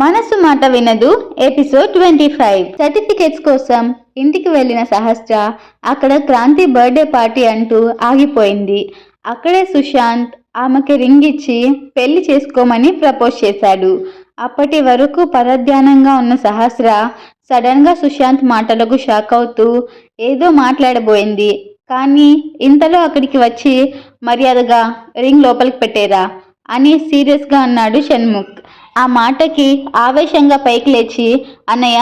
మనసు మాట వినదు ఎపిసోడ్ ట్వంటీ ఫైవ్ సర్టిఫికేట్స్ కోసం ఇంటికి వెళ్ళిన సహస్ర అక్కడ క్రాంతి బర్త్డే పార్టీ అంటూ ఆగిపోయింది. అక్కడే సుశాంత్ ఆమెకి రింగ్ ఇచ్చి పెళ్ళి చేసుకోమని ప్రపోజ్ చేశాడు. అప్పటి వరకు పరధ్యానంగా ఉన్న సహస్ర సడన్గా సుశాంత్ మాటలకు షాక్ అవుతూ ఏదో మాట్లాడబోయింది. కానీ ఇంతలో అక్కడికి వచ్చి మర్యాదగా రింగ్ లోపలికి పెట్టేరా అని సీరియస్గా అన్నాడు షణ్ముఖ్. ఆ మాటకి ఆవేశంగా పైకి లేచి అన్నయ్య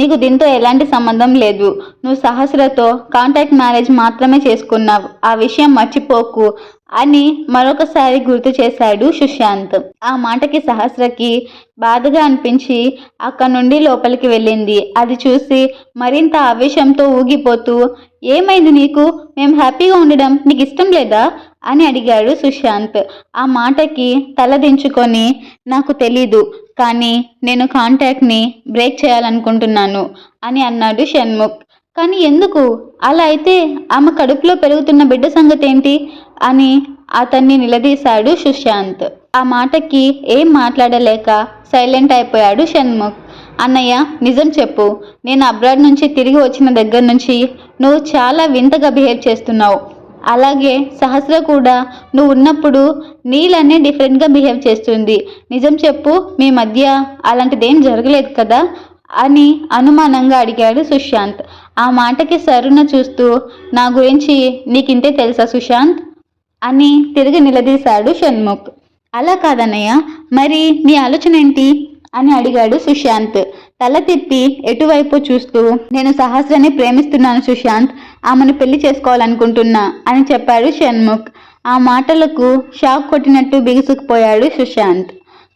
నీకు దీంతో ఎలాంటి సంబంధం లేదు. నువ్వు సహస్రతో కాంటాక్ట్ మ్యారేజ్ మాత్రమే చేసుకున్నావు. ఆ విషయం మర్చిపోకు అని మరొకసారి గుర్తు చేశాడు సుశాంత్. ఆ మాటకి సహస్రకి బాధగా అనిపించి అక్కడి నుండి లోపలికి వెళ్ళింది. అది చూసి మరింత ఆవేశంతో ఊగిపోతూ ఏమైంది నీకు? మేము హ్యాపీగా ఉండడం నీకు ఇష్టం లేదా? అని అడిగాడు సుశాంత్. ఆ మాటకి తలదించుకొని నాకు తెలీదు కానీ నేను కాంటాక్ట్ని బ్రేక్ చేయాలనుకుంటున్నాను అని అన్నాడు షణ్ముఖ్. కానీ ఎందుకు? అలా అయితే ఆమె కడుపులో పెరుగుతున్న బిడ్డ సంగతి ఏంటి అని అతన్ని నిలదీశాడు సుశాంత్. ఆ మాటకి ఏం మాట్లాడలేక సైలెంట్ అయిపోయాడు షణ్ముఖ్. అన్నయ్య నిజం చెప్పు. నేను అబ్రాడ్ నుంచి తిరిగి వచ్చిన దగ్గర నుంచి నువ్వు చాలా వింతగా బిహేవ్ చేస్తున్నావు. అలాగే సహస్ర కూడా నువ్వు ఉన్నప్పుడు నీళ్ళనే డిఫరెంట్గా బిహేవ్ చేస్తుంది. నిజం చెప్పు మీ మధ్య అలాంటిదేం జరగలేదు కదా? అని అనుమానంగా అడిగాడు సుశాంత్. ఆ మాటకి సరున చూస్తూ నా గురించి నీకింతే తెలుసా సుశాంత్? అని తిరిగి నిలదీశాడు షణ్ముఖ్. అలా కాదన్నయ్య మరి నీ ఆలోచన ఏంటి? అని అడిగాడు సుశాంత్. తల తిప్పి ఎటువైపు చూస్తూ నేను సహస్రని ప్రేమిస్తున్నాను సుశాంత్ ఆమెను పెళ్ళి చేసుకోవాలనుకుంటున్నా అని చెప్పాడు షణ్ముఖ్. ఆ మాటలకు షాక్ కొట్టినట్టు బిగుసుకుపోయాడు సుశాంత్.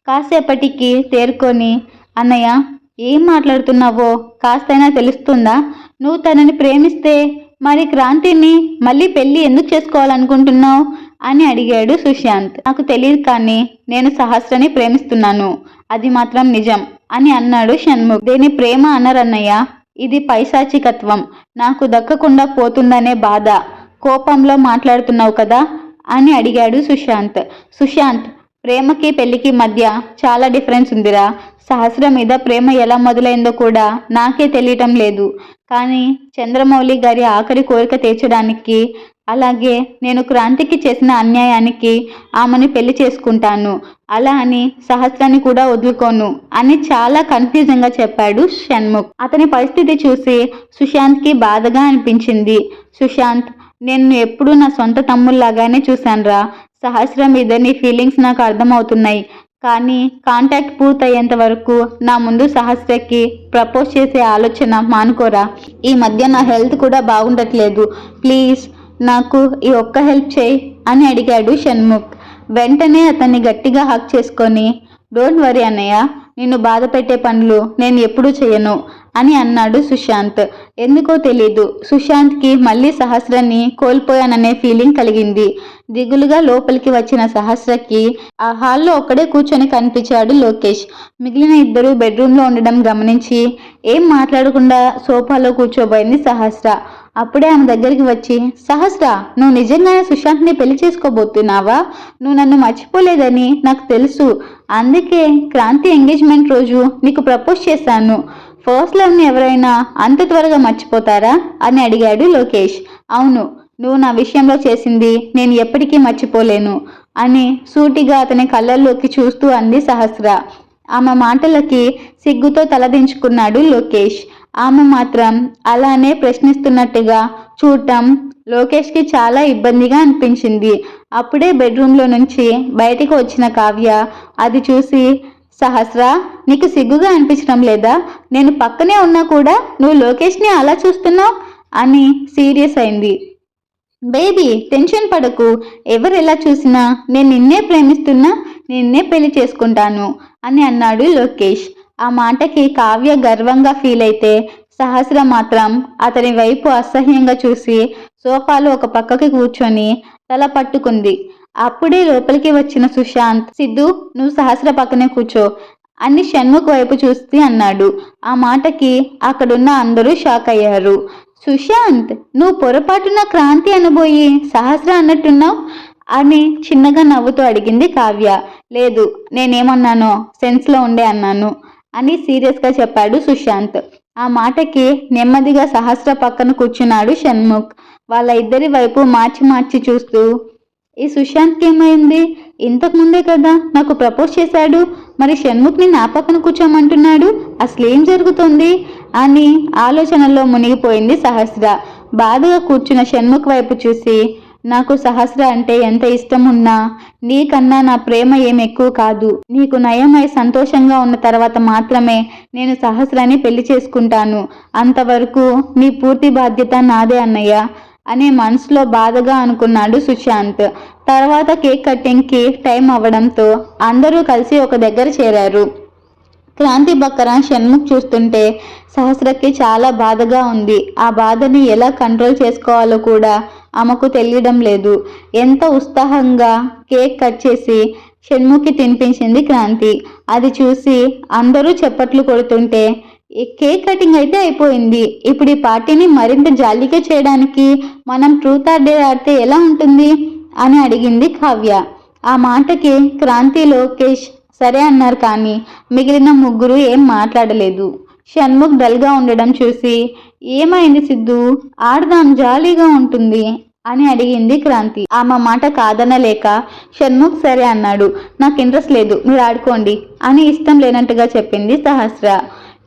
కాసేపటికి తేరుకొని అన్నయ్య ఏం మాట్లాడుతున్నావో కాస్తైనా తెలుస్తుందా? నువ్వు తనని ప్రేమిస్తే మరి క్రాంతిని మళ్ళీ పెళ్ళి ఎందుకు చేసుకోవాలనుకుంటున్నావు? అని అడిగాడు సుశాంత్. నాకు తెలియదు కానీ నేను సహస్రని ప్రేమిస్తున్నాను. అది మాత్రం నిజం. అని అన్నాడు షణ్ముఖ్. దీని ప్రేమ అనరన్నయ్య? ఇది పైశాచికత్వం. నాకు దక్కకుండా పోతుందనే బాధ. కోపంలో మాట్లాడుతున్నావు కదా అని అడిగాడు సుశాంత్. సుశాంత్ ప్రేమకి పెళ్ళికి మధ్య చాలా డిఫరెన్స్ ఉందిరా. సహస్ర మీద ప్రేమ ఎలా మొదలైందో కూడా నాకే తెలియటం లేదు. కానీ చంద్రమౌళి గారి ఆఖరి కోరిక తీర్చడానికి అలాగే నేను క్రాంతికి చేసిన అన్యాయానికి ఆమెను పెళ్ళి చేసుకుంటాను. అలా అని సహస్రాన్ని కూడా వదులుకోను అని చాలా కన్ఫ్యూజన్గా చెప్పాడు షణ్ముఖ్. అతని పరిస్థితి చూసి సుశాంత్కి బాధగా అనిపించింది. సుశాంత్ నేను ఎప్పుడూ నా సొంత తమ్ముళ్ళాగానే చూశానురా. సహస్రం మీద నీ ఫీలింగ్స్ నాకు అర్థమవుతున్నాయి. కానీ కాంటాక్ట్ పూర్తయ్యేంత వరకు నా ముందు సహస్రకి ప్రపోజ్ చేసే ఆలోచన మానుకోరా. ఈ మధ్య నా హెల్త్ కూడా బాగుండట్లేదు. ప్లీజ్ నాకు ఈ ఒక్క హెల్ప్ చేయి అని అడిగాడు షణ్ముఖ్. వెంటనే అతన్ని గట్టిగా హక్ చేసుకొని డోంట్ వరీ అన్నయ్య నిన్ను బాధ పెట్టే పనులు నేను ఎప్పుడూ చేయను. అని అన్నాడు సుశాంత్. ఎందుకో తెలీదు. సుశాంత్కి మళ్ళీ సహస్రాన్ని కోల్పోయాననే ఫీలింగ్ కలిగింది. దిగులుగా లోపలికి వచ్చిన సహస్రకి ఆ హాల్లో ఒక్కడే కూర్చొని కనిపించాడు లోకేష్. మిగిలిన ఇద్దరు బెడ్రూమ్లో ఉండడం గమనించి ఏం మాట్లాడకుండా సోఫాలో కూర్చోబోయింది సహస్ర. అప్పుడే ఆమె దగ్గరికి వచ్చి సహస్ర నువ్వు నిజంగానే సుశాంత్ని పెళ్ళి చేసుకోబోతున్నావా? నువ్వు నన్ను మర్చిపోలేదని నాకు తెలుసు. అందుకే క్రాంతి ఎంగేజ్మెంట్ రోజు నీకు ప్రపోజ్ చేశాను. ఫస్ట్ లవ్ని ఎవరైనా అంత త్వరగా మర్చిపోతారా? అని అడిగాడు లోకేష్. అవును నువ్వు నా విషయంలో చేసింది నేను ఎప్పటికీ మర్చిపోలేను అని సూటిగా అతని కళ్ళల్లోకి చూస్తూ అంది సహస్ర. ఆమె మాటలకి సిగ్గుతో తలదించుకున్నాడు లోకేష్. ఆమె మాత్రం అలానే ప్రశ్నిస్తున్నట్టుగా చూడటం లోకేష్కి చాలా ఇబ్బందిగా అనిపించింది. అప్పుడే బెడ్రూమ్లో నుంచి బయటికి వచ్చిన కావ్య అది చూసి సహస్ర నీకు సిగ్గుగా అనిపించడం లేదా? నేను పక్కనే ఉన్నా కూడా నువ్వు లోకేష్ని అలా చూస్తున్నావు? అని సీరియస్ అయింది. బేబీ టెన్షన్ పడకు. ఎవరు ఎలా చూసినా నేను నిన్నే ప్రేమిస్తున్నా నిన్నే పెళ్ళి చేసుకుంటాను అని అన్నాడు లోకేష్. ఆ మాటకి కావ్య గర్వంగా ఫీల్ అయితే సహస్ర మాత్రం అతని వైపు అసహ్యంగా చూసి సోఫాలో ఒక పక్కకి కూర్చొని తల పట్టుకుంది. అప్పుడే లోపలికి వచ్చిన సుశాంత్ సిద్ధు నువ్వు సహస్ర పక్కనే కూర్చో అని షణ్ముఖ్ వైపు చూస్తే అన్నాడు. ఆ మాటకి అక్కడున్న అందరూ షాక్ అయ్యారు. సుశాంత్ నువ్వు పొరపాటున క్రాంతి అనబోయి సహస్ర అన్నట్టున్నావు? అని చిన్నగా నవ్వుతూ అడిగింది కావ్య. లేదు నేనేమన్నానో సెన్స్లో ఉండే అన్నాను అని సీరియస్గా చెప్పాడు సుశాంత్. ఆ మాటకి నెమ్మదిగా సహస్ర పక్కన కూర్చున్నాడు షణ్ముఖ్. వాళ్ళ ఇద్దరి వైపు మార్చి మార్చి చూస్తూ ఈ సుశాంత్కి ఏమైంది? ఇంతకు ముందే కదా నాకు ప్రపోజ్ చేశాడు మరి షణ్ముఖ్ని నా పక్కన కూర్చోమంటున్నాడు అసలు ఏం జరుగుతుంది? అని ఆలోచనలో మునిగిపోయింది సహస్ర. బాధగా కూర్చున్న షణ్ముఖ్ వైపు చూసి నాకు సహస్ర అంటే ఎంత ఇష్టం ఉన్నా నీకన్నా నా ప్రేమ ఏం ఎక్కువ కాదు. నీకు నయమై సంతోషంగా ఉన్న తర్వాత మాత్రమే నేను సహస్రాన్ని పెళ్ళి చేసుకుంటాను. అంతవరకు నీ పూర్తి బాధ్యత నాదే అన్నయ్య. అనే మనసులో బాధగా అనుకున్నాడు సుశాంత్. తర్వాత కేక్ కటింగ్కి టైం అవ్వడంతో అందరూ కలిసి ఒక దగ్గర చేరారు. క్రాంతి బక్కర షణ్ముఖ్ చూస్తుంటే సహస్రకి చాలా బాధగా ఉంది. ఆ బాధని ఎలా కంట్రోల్ చేసుకోవాలో కూడా ఆమెకు తెలియడం లేదు. ఎంత ఉత్సాహంగా కేక్ కట్ చేసి షణ్ముఖి తినిపించింది క్రాంతి. అది చూసి అందరూ చప్పట్లు కొడుతుంటే కేక్ కటింగ్ అయితే అయిపోయింది. ఇప్పుడు ఈ పార్టీని మరింత జాలీగా చేయడానికి మనం ట్రూత్ ఆర్ డే ఆడితే ఎలా ఉంటుంది? అని అడిగింది కావ్య. ఆ మాటకి క్రాంతి లోకేష్ సరే అన్నారు కానీ మిగిలిన ముగ్గురు ఏం మాట్లాడలేదు. షణ్ముఖ్ డల్గా ఉండడం చూసి ఏమైంది సిద్ధు? ఆడదాం జాలీగా ఉంటుంది అని అడిగింది క్రాంతి. ఆమె మాట కాదనలేక షణ్ముఖ్ సరే అన్నాడు. నాకు ఇంట్రెస్ట్ లేదు. మీరు ఆడుకోండి అని ఇష్టం లేనట్టుగా చెప్పింది సహస్ర.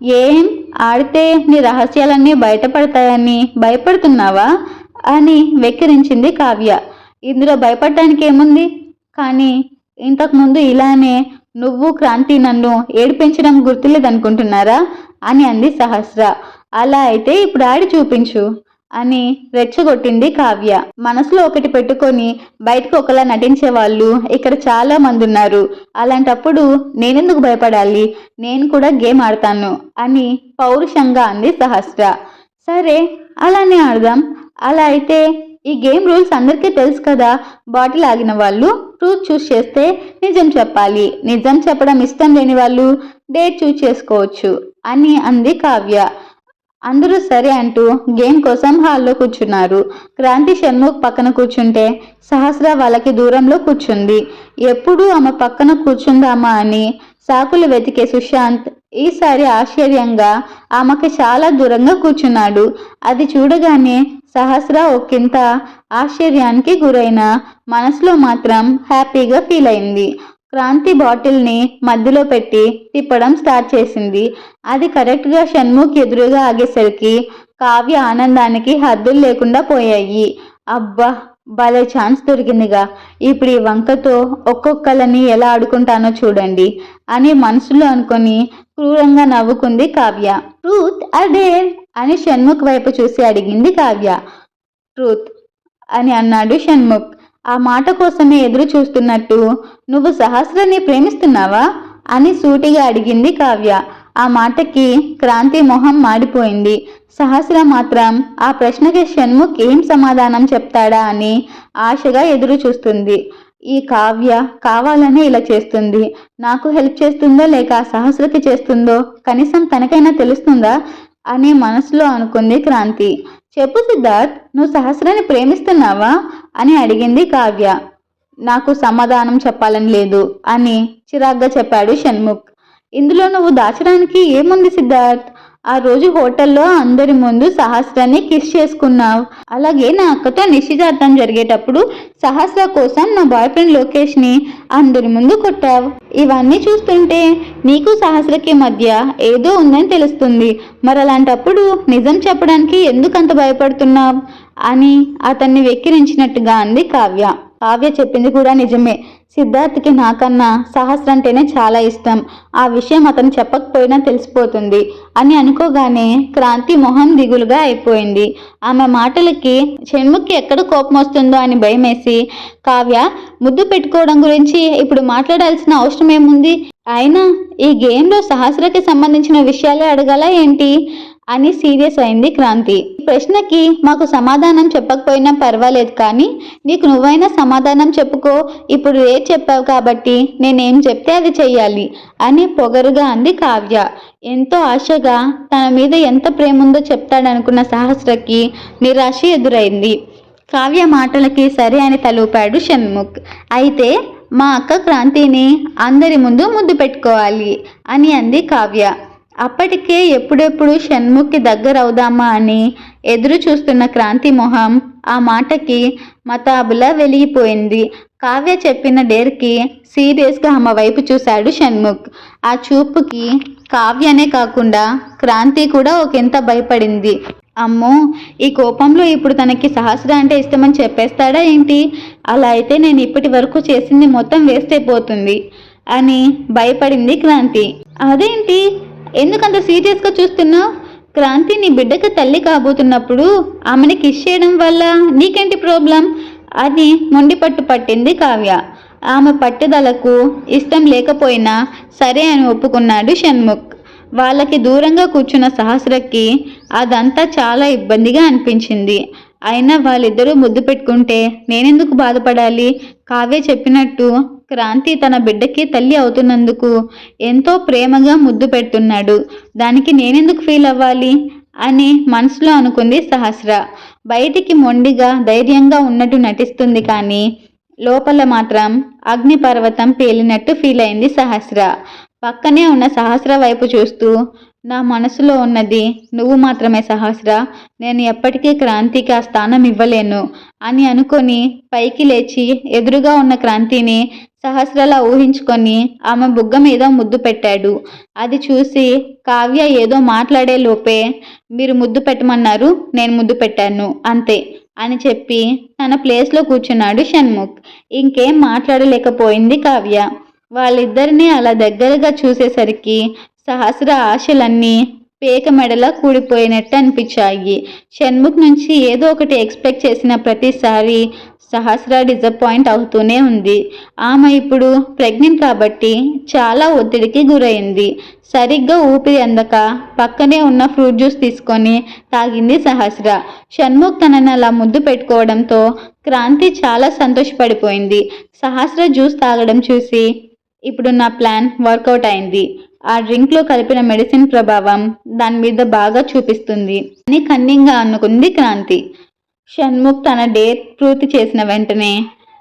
ఏం ఆడితే నీ రహస్యాలన్నీ బయటపడతాయని భయపడుతున్నావా? అని వెక్కిరించింది కావ్య. ఇందులో భయపడటానికి ఏముంది కానీ ఇంతకుముందు ఇలానే నువ్వు క్రాంతి నన్ను ఏడిపించడం గుర్తులేదనుకుంటున్నారా? అని అంది సహస్ర. అలా అయితే ఇప్పుడు ఆడి చూపించు. అని రెచ్చగొట్టింది కావ్య. మనసులో ఒకటి పెట్టుకొని బయటకు ఒకలా నటించే వాళ్ళు ఇక్కడ చాలా మంది ఉన్నారు అలాంటప్పుడు నేనెందుకు భయపడాలి? నేను కూడా గేమ్ ఆడతాను అని పౌరుషంగా అంది సహస్ర. సరే అలానే ఆడదాం. అలా అయితే ఈ గేమ్ రూల్స్ అందరికీ తెలుసు కదా బాటిల్ ఆగిన వాళ్ళు ట్రూత్ చూస్ చేస్తే నిజం చెప్పాలి. నిజం చెప్పడం ఇష్టం లేని వాళ్ళు డేట్ చూస్ చేసుకోవచ్చు అని అంది కావ్య. అందరూ సరే అంటూ గేమ్ కోసం హాల్లో కూర్చున్నారు. క్రాంతి షణ్ముఖ్ పక్కన కూర్చుంటే సహస్ర వాళ్ళకి దూరంలో కూర్చుంది. ఎప్పుడూ ఆమె పక్కన కూర్చుందామా అని సాకులు వెతికే సుశాంత్ ఈసారి ఆశ్చర్యంగా ఆమెకి చాలా దూరంగా కూర్చున్నాడు. అది చూడగానే సహస్ర ఒకంత ఆశ్చర్యానికి గురైన మనసులో మాత్రం హ్యాపీగా ఫీల్ అయింది. క్రాంతి బాటిల్ని మధ్యలో పెట్టి తిప్పడం స్టార్ట్ చేసింది. అది కరెక్ట్గా షణ్ముఖ్ ఎదురుగా ఆగేసరికి కావ్య ఆనందానికి హద్దులు లేకుండా పోయాయి. అబ్బా భలే ఛాన్స్ దొరికిందిగా. ఇప్పుడు ఈ వంకతో ఒక్కొక్కలని ఎలా ఆడుకుంటానో చూడండి అని మనసులో అనుకొని క్రూరంగా నవ్వుకుంది కావ్య. ట్రూత్ అదే అని షణ్ముఖ్ వైపు చూసి అడిగింది కావ్య. ట్రూత్ అని అన్నాడు షణ్ముఖ్. ఆ మాట కోసమే ఎదురు చూస్తున్నట్టు నువ్వు సహస్రాన్ని ప్రేమిస్తున్నావా? అని సూటిగా అడిగింది కావ్య. ఆ మాటకి క్రాంతి మొహం మాడిపోయింది. సహస్ర మాత్రం ఆ ప్రశ్నకి షణ్ముఖ్ ఏం సమాధానం చెప్తాడా అని ఆశగా ఎదురు చూస్తుంది. ఈ కావ్య కావాలనే ఇలా చేస్తుంది. నాకు హెల్ప్ చేస్తుందో లేక సహస్రకి చేస్తుందో కనీసం తనకైనా తెలుస్తుందా? అని మనసులో అనుకుంది క్రాంతి. చెప్పు సిద్ధార్థ్ నువ్వు సహస్రాన్ని ప్రేమిస్తున్నావా? అని అడిగింది కావ్య. నాకు సమాధానం చెప్పాలని లేదు అని చిరాగ్గా చెప్పాడు షణ్ముఖ్. ఇందులో నువ్వు దాచడానికి ఏముంది సిద్ధార్థ్? ఆ రోజు హోటల్లో అందరి ముందు సహస్రాన్ని కిస్ చేసుకున్నావు. అలాగే నా అక్కతో నిశ్చితార్థం జరిగేటప్పుడు సహస్ర కోసం నా బాయ్ ఫ్రెండ్ లోకేష్ని అందరి ముందు కొట్టావు. ఇవన్నీ చూస్తుంటే నీకు సహస్రకి మధ్య ఏదో ఉందని తెలుస్తుంది. మరి అలాంటప్పుడు నిజం చెప్పడానికి ఎందుకంత భయపడుతున్నావు? అని అతన్ని వెక్కిరించినట్టుగా అంది కావ్య. కావ్య చెప్పింది కూడా నిజమే. సిద్ధార్థ్కి నాకన్నా సహస్ర అంటేనే చాలా ఇష్టం. ఆ విషయం అతను చెప్పకపోయినా తెలిసిపోతుంది. అని అనుకోగానే క్రాంతి మొహం దిగులుగా అయిపోయింది. ఆమె మాటలకి షణ్ముఖి ఎక్కడ కోపం వస్తుందో అని భయమేసి కావ్య ముద్దు పెట్టుకోవడం గురించి ఇప్పుడు మాట్లాడాల్సిన అవసరం ఏముంది? అయినా ఈ గేమ్లో సహస్రకి సంబంధించిన విషయాలే అడగాల ఏంటి? అని సీరియస్ అయింది క్రాంతి. ప్రశ్నకి మాకు సమాధానం చెప్పకపోయినా పర్వాలేదు కానీ నీకు నువ్వైనా సమాధానం చెప్పుకో ఇప్పుడు రేట్ చెప్పావు కాబట్టి నేనేం చెప్తే అది చెయ్యాలి అని పొగరుగా అంది కావ్య. ఎంతో ఆశగా తన మీద ఎంత ప్రేమ ఉందో చెప్తాడనుకున్న సహస్రకి నిరాశ ఎదురైంది. కావ్య మాటలకి సరే అని తలూపాడు షణ్ముఖ్. అయితే మా అక్క క్రాంతిని అందరి ముందు ముద్దు పెట్టుకోవాలి అని అంది కావ్య. అప్పటికే ఎప్పుడెప్పుడు షణ్ముఖ్కి దగ్గర అవుదామా అని ఎదురు చూస్తున్న క్రాంతి మొహం ఆ మాటకి మతాబులా వెలిగిపోయింది. కావ్య చెప్పిన డేర్కి సీరియస్గా ఆమె వైపు చూశాడు షణ్ముఖ్. ఆ చూపుకి కావ్యనే కాకుండా క్రాంతి కూడా ఒకంత భయపడింది. అమ్మో ఈ కోపంలో ఇప్పుడు తనకి సహస్ర అంటే ఇష్టమని చెప్పేస్తాడా ఏంటి? అలా అయితే నేను ఇప్పటి వరకు చేసింది మొత్తం వేస్ట్ అయిపోతుంది అని భయపడింది క్రాంతి. అదేంటి? ఎందుకంత సీరియస్గా చూస్తున్నావు క్రాంతి నీ బిడ్డకు తల్లి కాబోతున్నప్పుడు ఆమెని కిస్ చేయడం వల్ల నీకేంటి ప్రాబ్లం అని మొండి పట్టు పట్టింది కావ్య. ఆమె పట్టుదలకు ఇష్టం లేకపోయినా సరే అని ఒప్పుకున్నాడు షణ్ముఖ్. వాళ్ళకి దూరంగా కూర్చున్న సహస్రకి అదంతా చాలా ఇబ్బందిగా అనిపించింది. అయినా వాళ్ళిద్దరూ ముద్దు పెట్టుకుంటే నేనెందుకు బాధపడాలి? కావ్య చెప్పినట్టు క్రాంతి తన బిడ్డకి తల్లి అవుతున్నందుకు ఎంతో ప్రేమగా ముద్దు పెడుతున్నాడు. దానికి నేనెందుకు ఫీల్ అవ్వాలి? అని మనసులో అనుకుంది సహస్ర. బయటికి మొండిగా ధైర్యంగా ఉన్నట్టు నటిస్తుంది కానీ లోపల మాత్రం అగ్నిపర్వతం పేలినట్టు ఫీల్ అయింది సహస్ర. పక్కనే ఉన్న సహస్ర వైపు చూస్తూ నా మనసులో ఉన్నది నువ్వు మాత్రమే సహస్ర. నేను ఎప్పటికీ క్రాంతికి ఆ స్థానం ఇవ్వలేను. అని అనుకొని పైకి లేచి ఎదురుగా ఉన్న క్రాంతిని సహస్రలా ఊహించుకొని ఆమె బుగ్గ మీద ముద్దు పెట్టాడు. అది చూసి కావ్య ఏదో మాట్లాడే లోపే మీరు ముద్దు పెట్టమన్నారు నేను ముద్దు పెట్టాను అంతే అని చెప్పి తన ప్లేస్లో కూర్చున్నాడు షణ్ముఖ్. ఇంకేం మాట్లాడలేకపోయింది కావ్య. వాళ్ళిద్దరినీ అలా దగ్గరగా చూసేసరికి సహస్ర ఆశలన్నీ పేక మెడలా కూడిపోయినట్టు అనిపించాయి షణ్ముఖ్ నుంచి ఏదో ఒకటి ఎక్స్పెక్ట్ చేసిన ప్రతిసారి సహస్ర డిసప్పాయింట్ అవుతూనే ఉంది. ఆమె ఇప్పుడు ప్రెగ్నెంట్ కాబట్టి చాలా ఒత్తిడికి గురైంది. సరిగ్గా ఊపిరి అందక పక్కనే ఉన్న ఫ్రూట్ జ్యూస్ తీసుకొని తాగింది సహస్ర. షణ్ముఖ్ తనని అలా ముద్దు పెట్టుకోవడంతో క్రాంతి చాలా సంతోషపడిపోయింది. సహస్ర జ్యూస్ తాగడం చూసి ఇప్పుడు నా ప్లాన్ వర్కౌట్ అయింది. ఆ డ్రింక్లో కలిపిన మెడిసిన్ ప్రభావం దాని మీద బాగా చూపిస్తుంది. అని కన్నింగా అనుకుంది క్రాంతి. షణ్ముఖ్ తన డేట్ పూర్తి చేసిన వెంటనే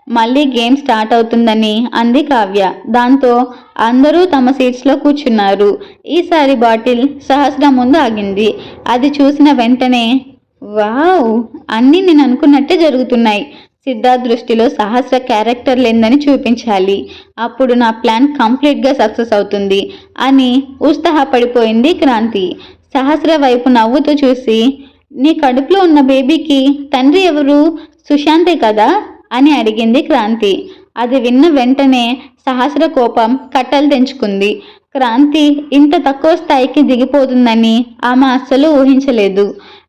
మళ్ళీ గేమ్ స్టార్ట్ అవుతుందని అంది కావ్య. దాంతో అందరూ తమ సీట్స్లో కూర్చున్నారు. ఈసారి బాటిల్ సహస్ర ముందు ఆగింది. అది చూసిన వెంటనే వావ్! అన్నీ నేను అనుకున్నట్టే జరుగుతున్నాయి. సిద్ధార్థ దృష్టిలో సహస్ర క్యారెక్టర్ లేదని చూపించాలి. అప్పుడు నా ప్లాన్ కంప్లీట్గా సక్సెస్ అవుతుంది అని ఉత్సాహపడిపోయింది క్రాంతి. సహస్ర వైపు నవ్వుతూ చూసి నీ కడుపులో ఉన్న బేబీకి తండ్రి ఎవరు? సుశాంతే కదా? అని అడిగింది క్రాంతి. అది విన్న వెంటనే సహస్ర కోపం కట్టలు తెంచుకుంది. క్రాంతి ఇంత తక్కువ స్థాయికి దిగిపోతుందని ఆమె అస్సలు ఊహించలేదు.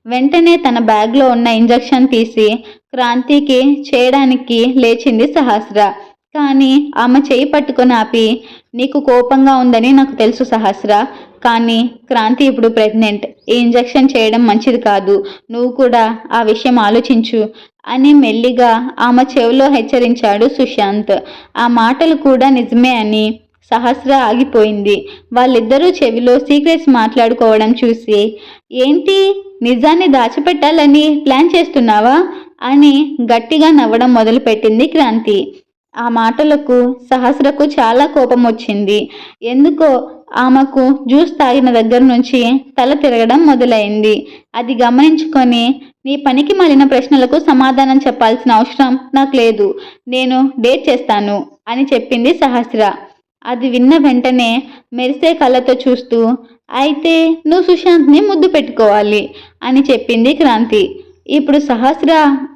వెంటనే తన బ్యాగ్లో ఉన్న ఇంజెక్షన్ తీసి క్రాంతికి చేయడానికి లేచింది సహస్ర. కానీ ఆమె చేయి పట్టుకొని ఆపి నీకు కోపంగా ఉందని నాకు తెలుసు సహస్ర. కానీ క్రాంతి ఇప్పుడు ప్రెగ్నెంట్. ఈ ఇంజెక్షన్ చేయడం మంచిది కాదు. నువ్వు కూడా ఆ విషయం ఆలోచించు. అని మెల్లిగా ఆమె చెవిలో హెచ్చరించాడు సుశాంత్. ఆ మాటలు కూడా నిజమే అని. సహస్ర ఆగిపోయింది. వాళ్ళిద్దరూ చెవిలో సీక్రెట్స్ మాట్లాడుకోవడం చూసి ఏంటి? నిజాన్ని దాచిపెట్టాలని ప్లాన్ చేస్తున్నావా? అని గట్టిగా నవ్వడం మొదలుపెట్టింది క్రాంతి. ఆ మాటలకు సహస్రకు చాలా కోపం వచ్చింది ఎందుకో ఆమెకు జ్యూస్ తాగిన దగ్గర నుంచి తల తిరగడం మొదలైంది. అది గమనించుకొని నీ పనికి మళ్ళిన ప్రశ్నలకు సమాధానం చెప్పాల్సిన అవసరం నాకు లేదు. నేను డేట్ చేస్తాను అని చెప్పింది సహస్ర. అది విన్న వెంటనే మెరిసే కళ్ళతో చూస్తూ అయితే నువ్వు సుశాంత్ని ముద్దు పెట్టుకోవాలి అని చెప్పింది క్రాంతి. ఇప్పుడు సహస్ర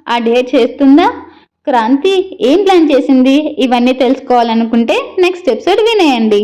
ఆ డేట్ చేస్తుందా? క్రాంతి ఏం ప్లాన్ చేసింది? ఇవన్నీ తెలుసుకోవాలనుకుంటే నెక్స్ట్ ఎపిసోడ్ వినేయండి.